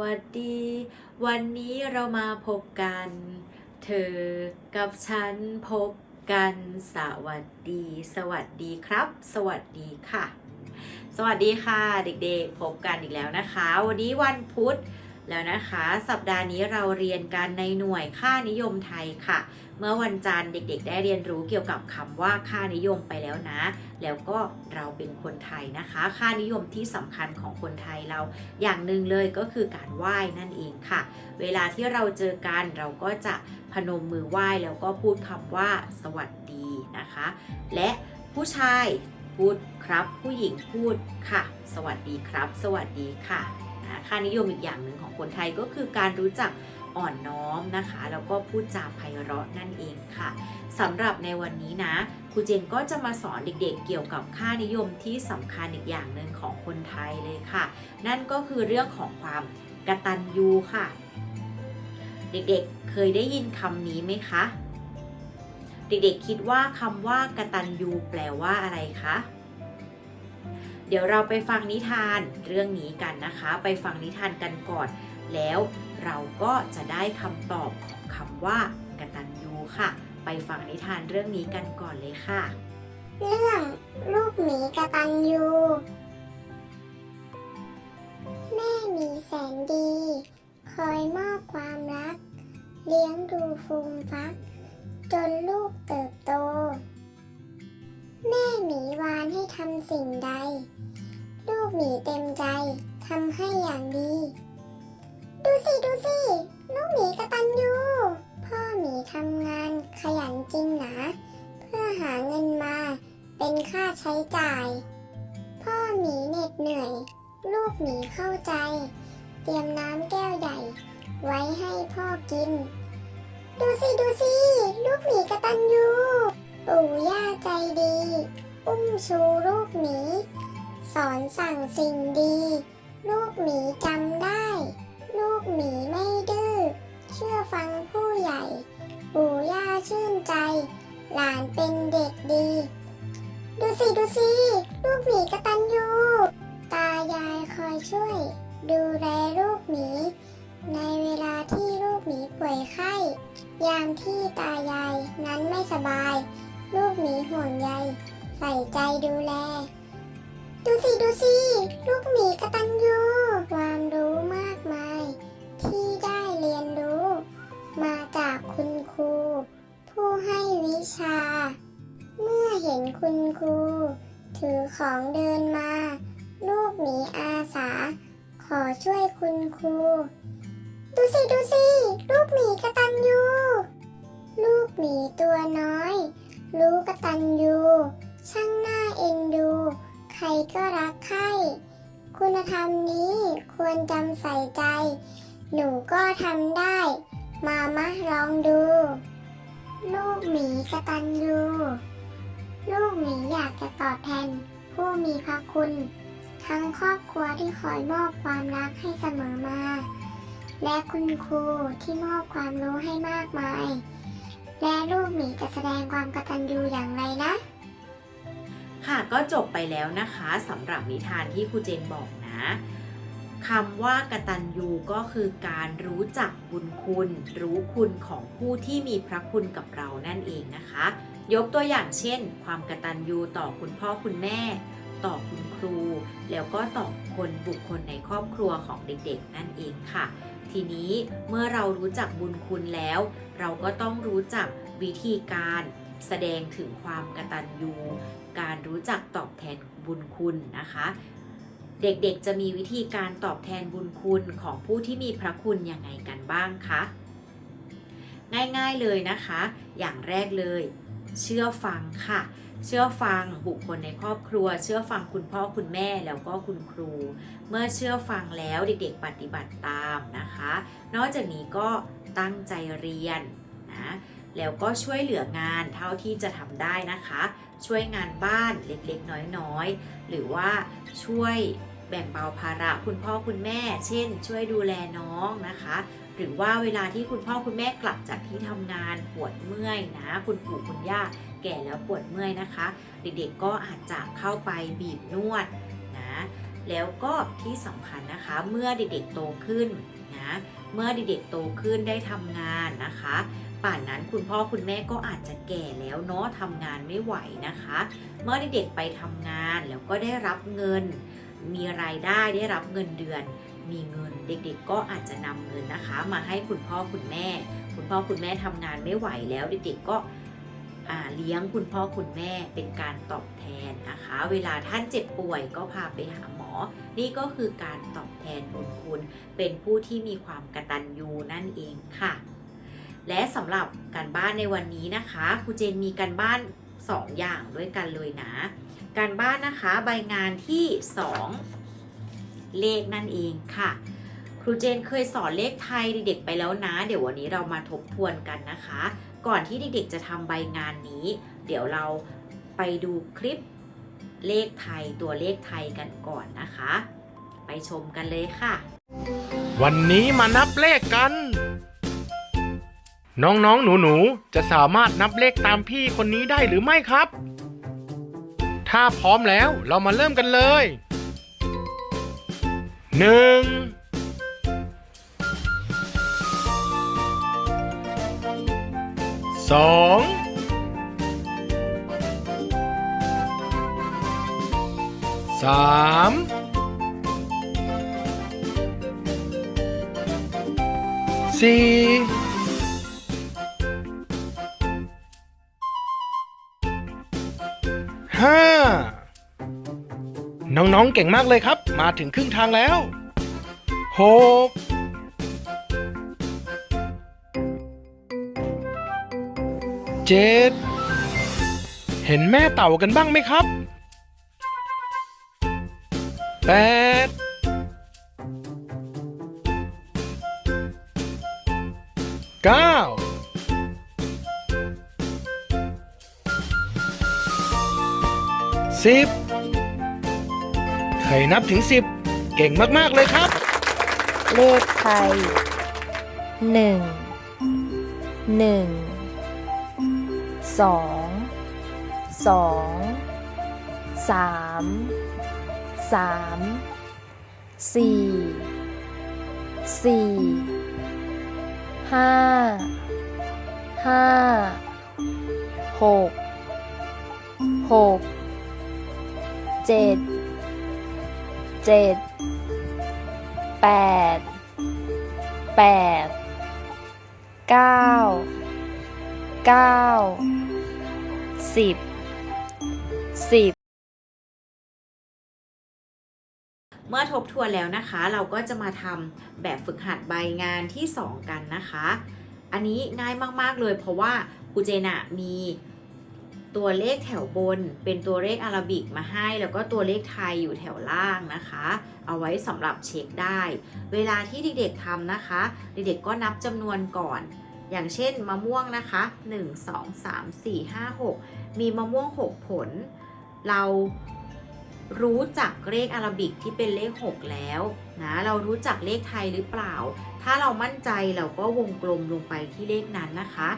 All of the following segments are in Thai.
วัสดี วันนี้เรามาพบกัน เธอกับฉันพบกัน สวัสดี สวัสดีครับ สวัสดีค่ะ สวัสดีค่ะ เด็กๆ พบกันอีกแล้วนะคะ วันนี้วันพุธแล้วนะคะ สัปดาห์นี้เราเรียนกันในหน่วยค่านิยมไทยค่ะ เมื่อวันจันทร์เด็ก ๆ ได้เรียนรู้เกี่ยวกับคำว่าค่านิยมไปแล้วนะ แล้วก็เราเป็นคนไทยนะคะ ค่านิยมที่สำคัญของคนไทยเรา อย่างหนึ่งเลยก็คือการไหว้นั่นเองค่ะ เวลาที่เราเจอกันเราก็จะพนมมือไหว้แล้วก็พูดคำว่าสวัสดีนะคะ และผู้ชายพูดครับ ผู้หญิงพูดค่ะ สวัสดีครับ สวัสดีค่ะนะค่านิยมอีกอย่างหนึ่งของคนไทยก็คือการรู้จัก อ่อนน้อมนะคะ แล้วก็พูดจาไพเราะนั่นเองค่ะสำหรับในวันนี้นะครูเจนก็จะมาสอนเด็กๆ เกี่ยวกับค่านิยมที่สำคัญอีกอย่างหนึ่งของคนไทยเลยค่ะ นั่นก็คือเรื่องของความกตัญญูค่ะ เด็กๆเคยได้ยินคำนี้ไหมคะเด็กๆคิดว่าคำว่ากตัญญูแปลว่าอะไรคะเดี๋ยวเราไปฟังนิทานเรื่องนี้กันนะคะ ไปฟังนิทานกันก่อนแล้ว เราก็จะได้คำตอบของคำว่ากตัญญูค่ะ ไปฟังนิทานเรื่องนี้กันก่อนเลยค่ะ เรื่องลูกหมีกระตันยูแม่หมีแสนดี คอยมอบความรัก เลี้ยงดูฟูมฟัก จนลูกเติบโต แม่หมีวานให้ทำสิ่งใด ลูกหมีเต็มใจทำให้อย่างดี ดูสิ ดูสิลูกหมีกระตันยูพ่อหมีทำงานขยันจริงหนาเพื่อหาเงินมาเป็นค่าใช้จ่าย พ่อหมีเหน็ดเหนื่อย ลูกหมีเข้าใจ เตรียมน้ำแก้วใหญ่ ไว้ให้พ่อกิน ดูสิ ดูสิ ลูกหมีกระตันยูปู่ย่าใจดี อุ้มชูลูกหมี สอนสั่งสิ่งดี ลูกหมีจำได้ ลูกหมีไม่ดื้อ เชื่อฟังผู้ใหญ่ ปู่ย่าชื่นใจ หลานเป็นเด็กดี ดูสิ ดูสิ ลูกหมีกระตันยูตายายคอยช่วย ดูแลลูกหมี ในเวลาที่ลูกหมีป่วยไข้ ยามที่ตายายนั้นไม่สบาย ลูกหมีห่วงใย ใส่ใจดูแล ดูสิ ดูสิ ลูกหมีกระตันยู คุณครู ถือของเดินมา ลูกหมีอาสา ขอช่วยคุณครู ดูสิดูสิ ลูกหมีกระตันยูลูกหมีตัวน้อย รู้กระตันยูช่างหน่าเอ็นดู ใครก็รักใครคุณธรรมนี้ควรจำใส่ใจ หนูก็ทำได้ มามะลองดู ลูกหมีกระตันยู ลูกหมีอยากจะตอบแทน ผู้มีพระคุณ ทั้งครอบครัวที่คอยมอบความรักให้เสมอมา และคุณครูที่มอบความรู้ให้มากมาย และลูกหมีจะแสดงความกตัญญูอย่างไรนะ ค่ะก็จบไปแล้วนะคะสำหรับนิทานที่ครูเจนบอกนะคำว่ากตัญญูก็คือการรู้จักบุญคุณ รู้คุณของผู้ที่มีพระคุณกับเรานั่นเองนะคะ ยกตัวอย่างเช่น ความกตัญญูต่อคุณพ่อคุณแม่ ต่อคุณครู แล้วก็ต่อคนบุคคลในครอบครัวของเด็กๆ นั่นเองค่ะ ทีนี้เมื่อเรารู้จักบุญคุณแล้ว เราก็ต้องรู้จักวิธีการแสดงถึงความกตัญญูการรู้จักตอบแทนบุญคุณนะคะ เด็กๆจะมีวิธีการตอบแทนบุญคุณของผู้ที่มีพระคุณยังไงกันบ้างคะง่ายๆเลยนะคะ อย่างแรกเลย เชื่อฟังค่ะ เชื่อฟังบุคคลในครอบครัว เชื่อฟังคุณพ่อคุณแม่แล้วก็คุณครู เมื่อเชื่อฟังแล้วเด็กๆปฏิบัติตามนะคะ นอกจากนี้ก็ตั้งใจเรียนนะแล้วก็ช่วยเหลืองานเท่าที่จะทำได้นะคะ ช่วยงานบ้านเล็กๆ น้อยๆ หรือว่าช่วยแบ่งเบาภาระคุณพ่อคุณแม่ เช่น ช่วยดูแลน้องนะคะ หรือว่าเวลาที่คุณพ่อคุณแม่กลับจากที่ทำงานปวดเมื่อยนะ คุณปู่คุณย่าแก่แล้วปวดเมื่อยนะคะ เด็กๆก็อาจจะเข้าไปบีบนวดนะแล้วก็ที่สำคัญนะคะเมื่อเด็กๆโตขึ้นนะเมื่อเด็กๆโตขึ้นได้ทำงานนะคะ ป่านนั้นคุณพ่อคุณแม่ก็อาจจะแก่แล้วเนาะทำงานไม่ไหวนะคะ เมื่อเด็กๆไปทำงานแล้วก็ได้รับเงิน มีรายได้ได้รับเงินเดือน มีเงิน เด็กๆก็อาจจะนำเงินนะคะ มาให้คุณพ่อคุณแม่ คุณพ่อคุณแม่ทำงานไม่ไหวแล้วเด็กๆก็เลี้ยงคุณพ่อคุณแม่เป็นการตอบแทนนะคะ เวลาท่านเจ็บป่วยก็พาไปหาหมอ นี่ก็คือการตอบแทนบุญคุณ เป็นผู้ที่มีความกตัญญูนั่นเองค่ะ และสำหรับการบ้านในวันนี้นะคะครูเจนมีการบ้าน 2 อย่างด้วยกันเลยนะ การบ้านนะคะใบงานที่ 2 เลขนั่นเองค่ะ ครูเจนเคยสอนเลขไทยเด็กๆไปแล้วนะ เดี๋ยววันนี้เรามาทบทวนกันนะคะ ก่อนที่เด็กๆจะทำใบงานนี้ เดี๋ยวเราไปดูคลิปเลขไทยตัวเลขไทยกันก่อนนะคะ ไปชมกันเลยค่ะ วันนี้มานับเลขกัน น้องๆ หนูๆ จะสามารถนับเลขตามพี่คนนี้ได้หรือไม่ครับ ถ้าพร้อมแล้วเรามาเริ่มกันเลย หนึ่งสองสามสี่ น้องๆเก่งมากเลยครับ มาถึงครึ่งทางแล้วหกเจ็ดเห็นแม่เต่ากันบ้างไหมครับแปดเก้าสิบ ใครนับถึงสิบเก่งมาก ๆ เลยครับ เลขไทยหนึ่งหนึ่งสองสองสามสามสี่สี่ห้าห้าหกหกเจ็ด เจ็ดแปดแปดเก้าเก้าสิบสิบเมื่อทบทวนแล้วนะคะ เราก็จะมาทำแบบฝึกหัดใบงานที่ 2 กันนะคะ อันนี้ง่ายมาก ๆ เลยเพราะว่าครูเจนะมี ตัวเลขแถวบนเป็นตัวเลขอาราบิกมาให้ แล้วก็ตัวเลขไทยอยู่แถวล่างนะคะ เอาไว้สำหรับเช็คได้ เวลาที่เด็กๆทำนะคะ เด็กๆก็นับจำนวนก่อน อย่างเช่นมะม่วงนะคะ 1 2 3 4 5 6 มีมะม่วง 6 ผล เรารู้จักเลขอาราบิกที่เป็นเลข 6 แล้วนะเรารู้จักเลขไทยหรือเปล่า ถ้าเรามั่นใจเราก็วงกลมลงไปที่เลขนั้นนะคะ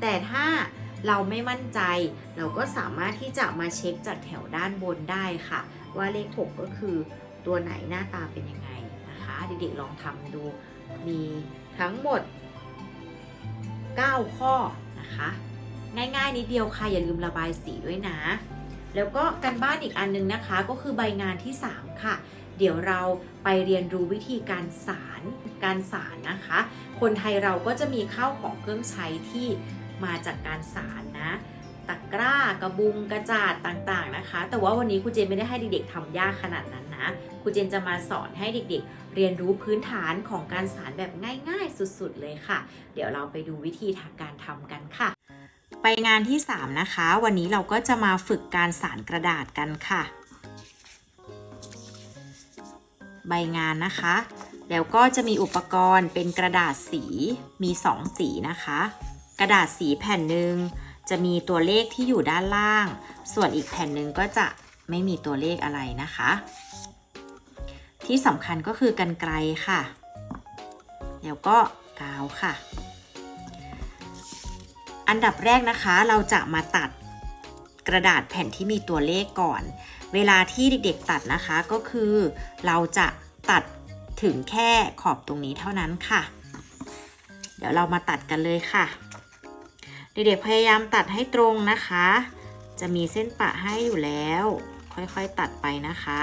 แต่ถ้า เราไม่มั่นใจ เราก็สามารถที่จะมาเช็คจากแถวด้านบนได้ค่ะ ว่าเลข 6 ก็คือตัวไหนหน้าตาเป็นยังไงนะคะเด็กๆลองทำดูมีทั้งหมด 9 ข้อนะคะ ง่ายๆนิดเดียวค่ะอย่าลืมระบายสีด้วยนะ แล้วก็การบ้านอีกอันนึงนะคะ ก็คือใบงานที่ 3 ค่ะ เดี๋ยวเราไปเรียนรู้วิธีการสารการสารนะคะ คนไทยเราก็จะมีข้าวของเครื่องใช้ที่ มาจากการสารนะตะกร้ากระบุงกระจาดต่างๆนะคะ แต่ว่าวันนี้ครูเจนไม่ได้ให้เด็กๆทำยากขนาดนั้นนะครูเจนจะมาสอนให้เด็กๆ เรียนรู้พื้นฐานของการสารแบบง่ายๆ สุดๆเลยค่ะ เดี๋ยวเราไปดูวิธีทางการทำกันค่ะ ไปงานที่ 3 นะคะ วันนี้เราก็จะมาฝึกการสารกระดาษกันค่ะ ใบงานนะคะ แล้วก็จะมีอุปกรณ์เป็นกระดาษสีมี 2 สีนะคะ ระดาษสีแผ่นหนึ่งจะมีตัวเลขที่อยู่ด้านล่าง ส่วนอีกแผ่นหนึ่งก็จะไม่มีตัวเลขอะไรนะคะ ที่สำคัญก็คือกันไกลค่ะ แล้วก็กาวค่ะ อันดับแรกนะคะเราจะมาตัดกระดาษแผ่นที่มีตัวเลขก่อน เวลาที่เด็กๆตัดนะคะก็คือเราจะตัดถึงแค่ขอบตรงนี้เท่านั้นค่ะ เดี๋ยวเรามาตัดกันเลยค่ะ เด็กๆพยายามตัดให้ตรงนะคะ จะมีเส้นปะให้อยู่แล้ว ค่อยๆตัดไปนะคะ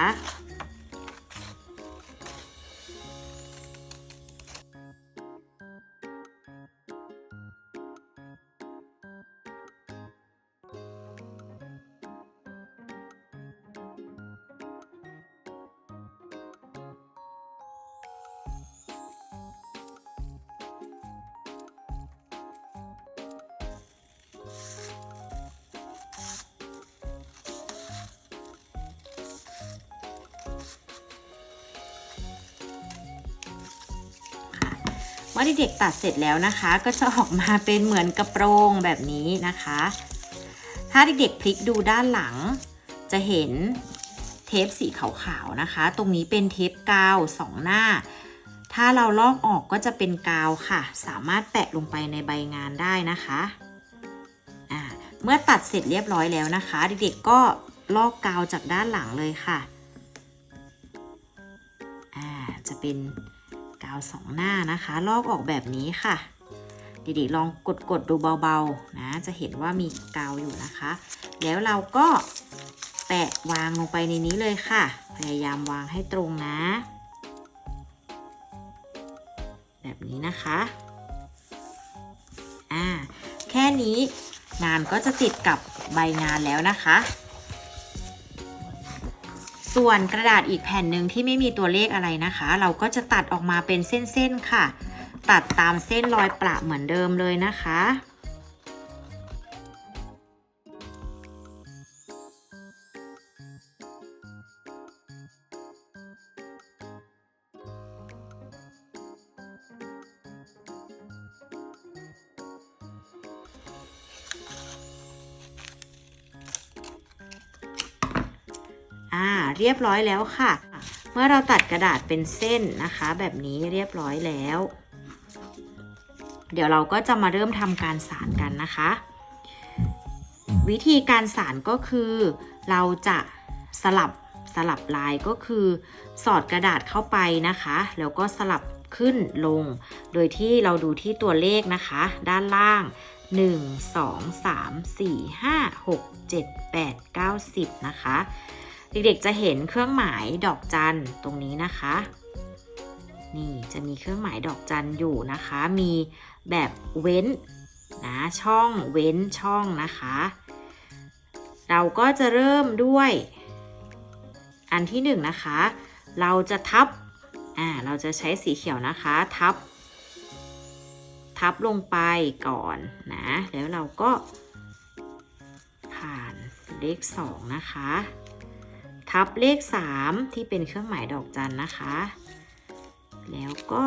เมื่อเด็กๆตัดเสร็จแล้วนะคะ ก็จะออกมาเป็นเหมือนกระโปรงแบบนี้นะคะ ถ้าเด็กๆพลิกดูด้านหลัง จะเห็นเทปสีขาวๆนะคะ ตรงนี้เป็นเทปกาวสองหน้า ถ้าเราลอกออกก็จะเป็นกาวค่ะ สามารถแปะลงไปในใบงานได้นะคะอ่าเมื่อตัดเสร็จเรียบร้อยแล้วนะคะ เด็กๆก็ลอกกาวจากด้านหลังเลยค่ะอ่าจะเป็น กาวสองหน้านะคะ ลอกออกแบบนี้ค่ะ เด็กๆลองกดกดๆดูเบาๆนะ จะเห็นว่ามีกาวอยู่นะคะ แล้วเราก็แปะวางลงไปในนี้เลยค่ะ พยายามวางให้ตรงนะ แบบนี้นะคะอ่าแค่นี้งานก็จะติดกับใบงานแล้วนะคะ ส่วนกระดาษอีกแผ่นหนึ่งที่ไม่มีตัวเลขอะไรนะคะ เราก็จะตัดออกมาเป็นเส้นๆค่ะ ตัดตามเส้นรอยประเหมือนเดิมเลยนะคะ อ่าเรียบร้อยแล้วค่ะ เมื่อเราตัดกระดาษเป็นเส้นนะคะ แบบนี้เรียบร้อยแล้ว เดี๋ยวเราก็จะมาเริ่มทำการสานกันนะคะ วิธีการสานก็คือ เราจะสลับสลับลายก็คือ สอดกระดาษเข้าไปนะคะ แล้วก็สลับขึ้นลง โดยที่เราดูที่ตัวเลขนะคะ ด้านล่าง 1 2 3 4 5 6 7 8 9 10 นะคะ เด็กๆจะเห็นเครื่องหมายดอกจันตรงนี้นะคะ นี่จะมีเครื่องหมายดอกจันอยู่นะคะ มีแบบเว้นนะช่องเว้นช่องนะคะ เราก็จะเริ่มด้วยอันที่หนึ่งนะคะ เราจะทับอ่าเราจะใช้สีเขียวนะคะทับ ทับลงไปก่อนนะ แล้วเราก็ผ่านเลขสองนะคะ ทับเลข 3 ที่เป็นเครื่องหมายดอกจันนะคะ แล้วก็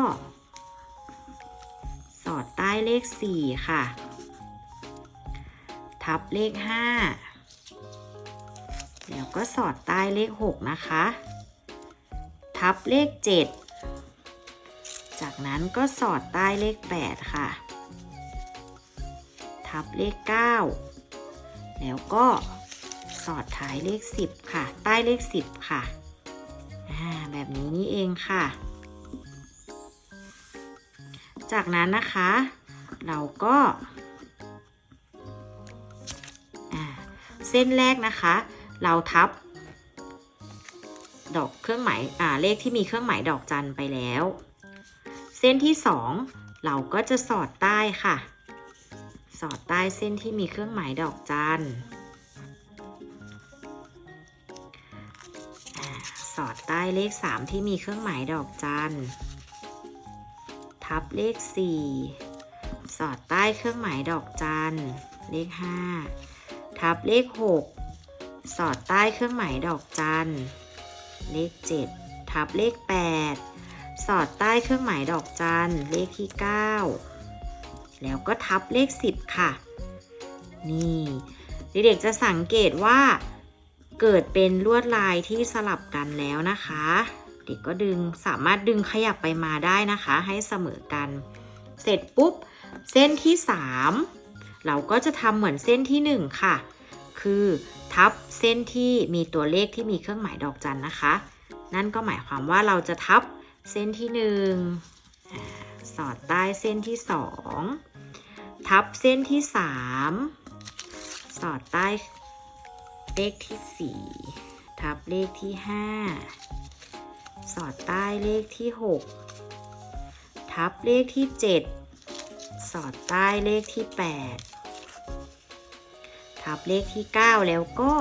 สอดใต้เลข 4 ค่ะ ทับเลข 5 แล้วก็สอดใต้เลข 6 นะคะ ทับเลข 7 จากนั้นก็สอดใต้เลข 8 ค่ะ ทับเลข 9 แล้วก็ สอดท้ายเลข 10 ค่ะ ใต้เลข 10 ค่ะ แบบนี้นี่เองค่ะ จากนั้นนะคะ เราก็าเส้นแรกนะคะ เราทับ ดอกเครื่องหมายอ่าเลขที่มีเครื่องหมายดอกจันไปแล้ว เส้นที่2เราก็จะสอดใต้ค่ะ สอดใต้เส้นที่มีเครื่องหมายดอกจันอ่า ใต้เลข 3 ที่มีเครื่องหมายดอกจัน ทับเลข 4 สอดใต้เครื่องหมายดอกจัน เลข 5 ทับเลข 6 สอดใต้เครื่องหมายดอกจัน เลข 7 ทับเลข 8 สอดใต้เครื่องหมายดอกจัน เลขที่ 9 แล้วก็ทับเลข 10 ค่ะ นี่เด็กๆจะสังเกตว่า เกิดเป็นลวดลายที่สลับกันแล้วนะคะ เด็กก็ดึงสามารถดึงขยับไปมาได้นะคะ ให้เสมอกัน เสร็จปุ๊บ เส้นที่ 3 เราก็จะทำเหมือนเส้นที่ 1 ค่ะ คือทับเส้นที่มีตัวเลขที่มีเครื่องหมายดอกจันนะคะ นั่นก็หมายความว่าเราจะทับเส้นที่หนึ่งสอดใต้เส้นที่สองทับเส้นที่สามสอดใต้ เลขที่สี่ทับเลขที่ห้าสอดใต้เลขที่หกทับเลขที่เจ็ดสอดใต้เลขที่แปดทับเลขที่เก้าแล้วก็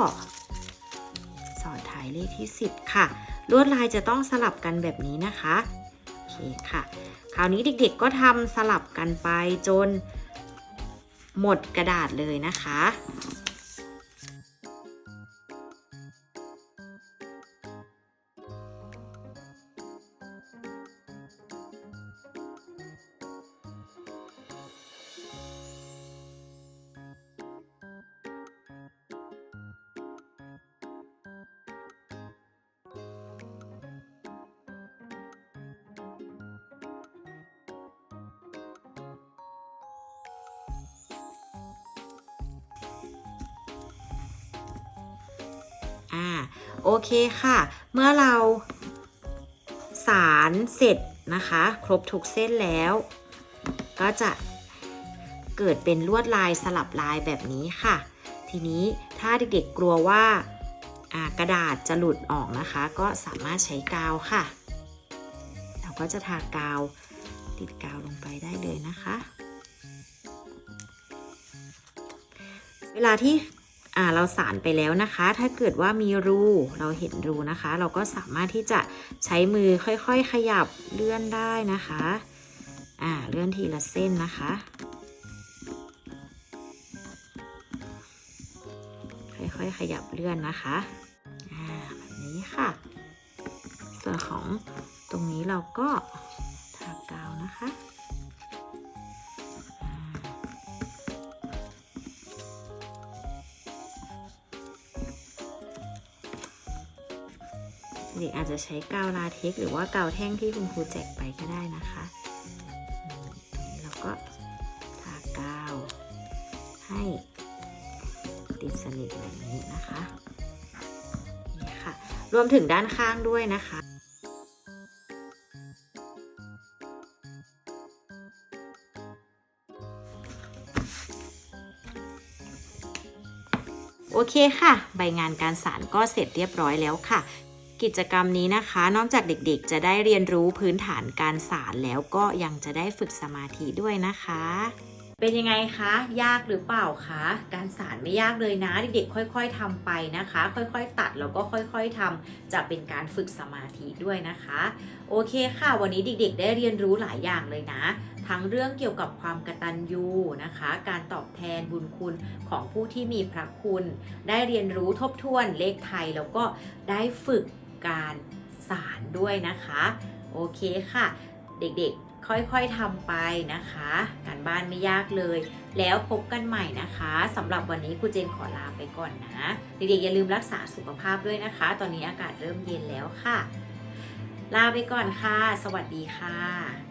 สอดท้ายเลขที่ 10 ค่ะ ลวดลายจะต้องสลับกันแบบนี้นะคะโอเคค่ะ คราวนี้เด็กๆก็ทำสลับกันไปจนหมดกระดาษเลยนะคะ อ่าโอเคค่ะ เมื่อเราสารเสร็จนะคะ ครบทุกเส้นแล้ว ก็จะเกิดเป็นลวดลายสลับลายแบบนี้ค่ะ ทีนี้ถ้าเด็กๆกลัวว่าอ่ากระดาษจะหลุดออกนะคะ ก็สามารถใช้กาวค่ะ เราก็จะทากาวติดกาวลงไปได้เลยนะคะ เวลาที่ อ่าเราสารไปแล้วนะคะ ถ้าเกิดว่ามีรูเราเห็นรูนะคะ เราก็สามารถที่จะใช้มือค่อยๆขยับเลื่อนได้นะคะอ่าเลื่อนทีละเส้นนะคะ ค่อยๆขยับเลื่อนนะคะอ่าแบบนี้ค่ะ ส่วนของตรงนี้เราก็ อาจจะใช้กาวลาเท็กหรือว่ากาวแท่งที่คุณครูแจกไปก็ได้นะคะอืมตรงนี้เราก็ทากาวให้ติดสนิทแบบนี้นะคะนี่ค่ะ รวมถึงด้านข้างด้วยนะคะโอเคค่ะ ใบงานการสารก็เสร็จเรียบร้อยแล้วค่ะ กิจกรรมนี้นะคะ นอกจากเด็กๆ จะได้เรียนรู้พื้นฐานการสารแล้วก็ยังจะได้ฝึกสมาธิด้วยนะคะ เป็นยังไงคะ ยากหรือเปล่าคะ การสารไม่ยากเลยนะเด็กๆ ค่อย ๆทำไปนะคะ ค่อยๆ ตัดแล้วก็ค่อย ๆทำจะเป็นการฝึกสมาธิด้วยนะคะ โอเคค่ะ วันนี้เด็ก ๆ ได้เรียนรู้หลายอย่างเลยนะทั้งเรื่องเกี่ยวกับความกตัญญูนะคะ การตอบแทนบุญคุณของผู้ที่มีพระคุณ ได้เรียนรู้ทบทวนเลขไทยแล้วก็ได้ฝึก การสารด้วยนะคะ โอเคค่ะ เด็กๆค่อยๆทำไปนะคะ การบ้านไม่ยากเลย แล้วพบกันใหม่นะคะสำหรับวันนี้ครูเจนขอลาไปก่อนนะ เด็กๆอย่าลืมรักษาสุขภาพด้วยนะคะ ตอนนี้อากาศเริ่มเย็นแล้วค่ะ ลาไปก่อนค่ะ สวัสดีค่ะ